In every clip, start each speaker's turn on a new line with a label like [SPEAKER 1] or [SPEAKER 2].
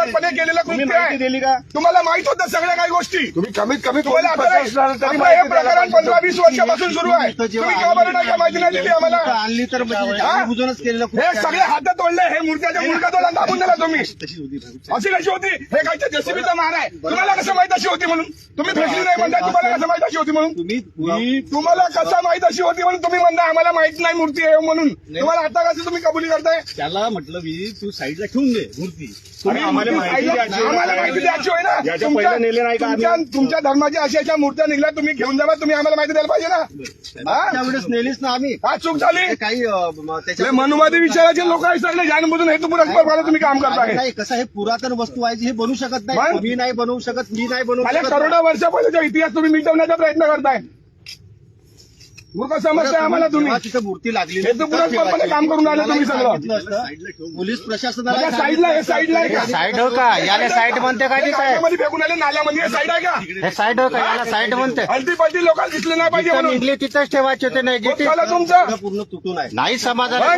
[SPEAKER 1] निष्पक्षपातपणे केलेलं कृत्य
[SPEAKER 2] माहिती
[SPEAKER 1] आहे.
[SPEAKER 2] दिली का?
[SPEAKER 1] तुम्हाला माहीत होतं सगळ्या काही गोष्टी.
[SPEAKER 3] तुम्ही कमीत कमी
[SPEAKER 1] तुम्हाला आता आपलं हे प्रकरण. पंधरा वीस वर्षापासून सुरू आहे. तुम्ही का बरं नाही का माहिती नाही दिली आम्हाला?
[SPEAKER 4] आणली तर म्हणजे
[SPEAKER 1] हा?
[SPEAKER 4] जाणीवबुजूनच केलेलं
[SPEAKER 1] हे. सगळे हातात तोडले हे मूर्त्याच्या मुलगा दाबून दिला तुम्ही.
[SPEAKER 4] तशी होती भाऊ.
[SPEAKER 1] अशी कशी होती? हे काहीच्या जेसीबीचा मार आहे? तुम्हाला कसं माहीत अशी होती म्हणून? तुम्ही फेकली नाही म्हणता तुम्हाला कसं माहीत अशी होती म्हणून?
[SPEAKER 4] तुम्ही
[SPEAKER 1] तुम्हाला कसं माहीत अशी होती म्हणून तुम्ही म्हणता आम्हाला माहीत नाही मूर्ती आहे म्हणून. तुम्हाला आता कसं तुम्ही कबुली करताय?
[SPEAKER 4] त्याला म्हटलं मी तू साईडला ठेवून दे मूर्ती.
[SPEAKER 1] तुम्ही
[SPEAKER 2] आम्हाला
[SPEAKER 1] मूर्ती
[SPEAKER 2] माहिती
[SPEAKER 1] पाहिजे-
[SPEAKER 2] द्यायची होती.
[SPEAKER 1] आम्हाला माहिती द्यायची होय ना
[SPEAKER 2] याच्या
[SPEAKER 1] तुमच्या-
[SPEAKER 2] पहिलं नेले नाही का आम्ही?
[SPEAKER 1] तुमच्या तुमच्या धर्माच्या अशा अशा मूर्त्या निघल्या तुम्ही घेऊन जावा तुम्ही आम्हाला माहिती द्यायला पाहिजे ना हा?
[SPEAKER 4] त्यावेळेस नेलीच ना आम्ही
[SPEAKER 1] काय चूक झाली
[SPEAKER 4] ते काही अं, म-
[SPEAKER 1] हे
[SPEAKER 4] त्याच्या
[SPEAKER 1] मनुवादी विचाराचे लोक आहे सगळे जाणबुजून हेतू पुरस्कार तुम्ही काम करताय
[SPEAKER 4] नाही कसं हे पुरातन वस्तू आहे जी हे बनवू शकत नाही
[SPEAKER 1] मग?
[SPEAKER 4] तुम्ही नाही बनवू शकत मी नाही बनवू
[SPEAKER 1] मला
[SPEAKER 4] शकत
[SPEAKER 1] करोडो इतिहास तुम्ही मिटवण्याचा प्रयत्न करताय मूर्ख समजताय आम्हाला तुम्ही?
[SPEAKER 4] जेव्हा तिथं मूर्ती लागली
[SPEAKER 1] हे तर पुरस्कारपणे काम करून राहिले तुम्ही सगळं.
[SPEAKER 4] सांगितलं असतं. पोलीस प्रशासनाला
[SPEAKER 1] साईडला हे साईडला आहे. का
[SPEAKER 5] साईड हो का? याला साईड म्हणते का
[SPEAKER 1] हे
[SPEAKER 5] ती साईड?
[SPEAKER 1] नाल्यामध्ये फेकून आले नाल्यामध्ये हे साईड आहे का?
[SPEAKER 5] हे साईड हो का? याला साईड म्हणते.
[SPEAKER 1] हलती पलटी लोकांना दिसले नाही पाहिजे
[SPEAKER 5] जिथं
[SPEAKER 1] म्हणून.
[SPEAKER 5] निघली तिथंच ठेवायचे होते नाही जिथे
[SPEAKER 1] झालं तुमचं.
[SPEAKER 4] पूर्ण तुटून आहे.
[SPEAKER 5] नाही समाजाला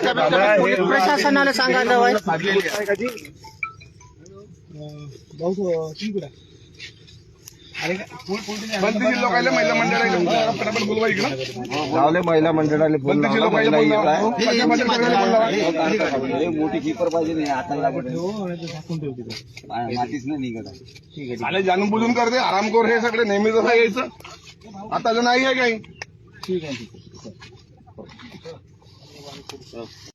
[SPEAKER 5] पोलीस प्रशासनाला सांगायचं वाईट
[SPEAKER 1] बंदीची लोकांना महिला मंडळाला फटाफट बोलवा इकडं.
[SPEAKER 3] लावले महिला मंडळाला
[SPEAKER 1] बंदीची
[SPEAKER 3] आहे. मोठी किपर पाहिजे नाही हाताला मातीच नाही. निघत आहे.
[SPEAKER 1] आले जाणून बुजून करते. आरामखोर हे सगळे नेहमीच असं यायचं. आता तर नाही आहे काही